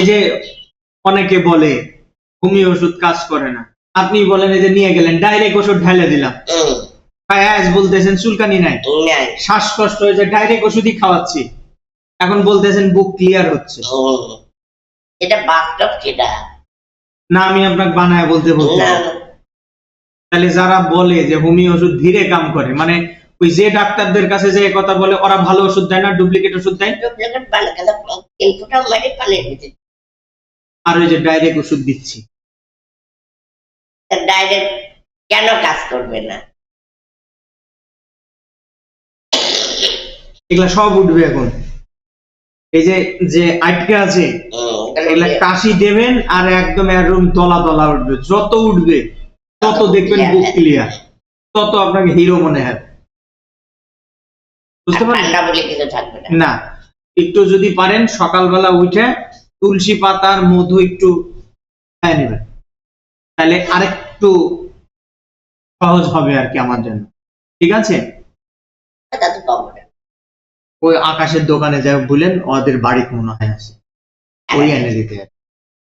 এই যে অনেকে বলে হোমিও ওষুধ কাজ করে না। আপনি বলেন এই যে নিয়ে গেলেন ডাইরেক্ট ওষুধ ঢেলে দিলাম। আজ বলতেছেন চুলকানি নাই। শ্বাসকষ্ট হয়েছে ডাইরেক্ট ওষুধই খাওয়াচ্ছি। এখন বলতেছেন বুক ক্লিয়ার হচ্ছে। এটা বাস্তব সেটা না আমি আপনাকে বানায় বলতে বলতে তাহলে যারা বলে যে হোমিও ওষুধ ধীরে কাম করে মানে ওই যে ডাক্তারদের কাছে যে কথা বলে ওরা ভালো ওষুধ দেয় না ডুপ্লিকেট ওষুধ দেয়? ডুপ্লিকেট গেল আর ওই যে ডাইরেক্ট ওষুধ দিচ্ছি। ডাইরেক্ট কেন কাজ করবে না? এগুলা সব উঠবে এখন। এই যে যে আটকে আছে এগুলা কাশি দেবেন আর একদম একদম দলা দলা উঠবে। যত উঠবে তত দেখবেন বুক ক্লিয়ার তত আপনাকে হিরো মনে হবে বুঝতে আর পারলেন? ঠান্ডা বলে কিছু থাকবে না। না একটু যদি পারেন সকালবেলা উঠে তুলসী পাতার মধু একটু খেয়ে নেবেন তাহলে আরেকটু সহজ হবে আর কি আমার জন্য। ঠিক আছে? ওই আকাশের দোকানে যাই বললেন ওদের বাড়ি মনে হয় আছে। ওই এনে দিতে। হবে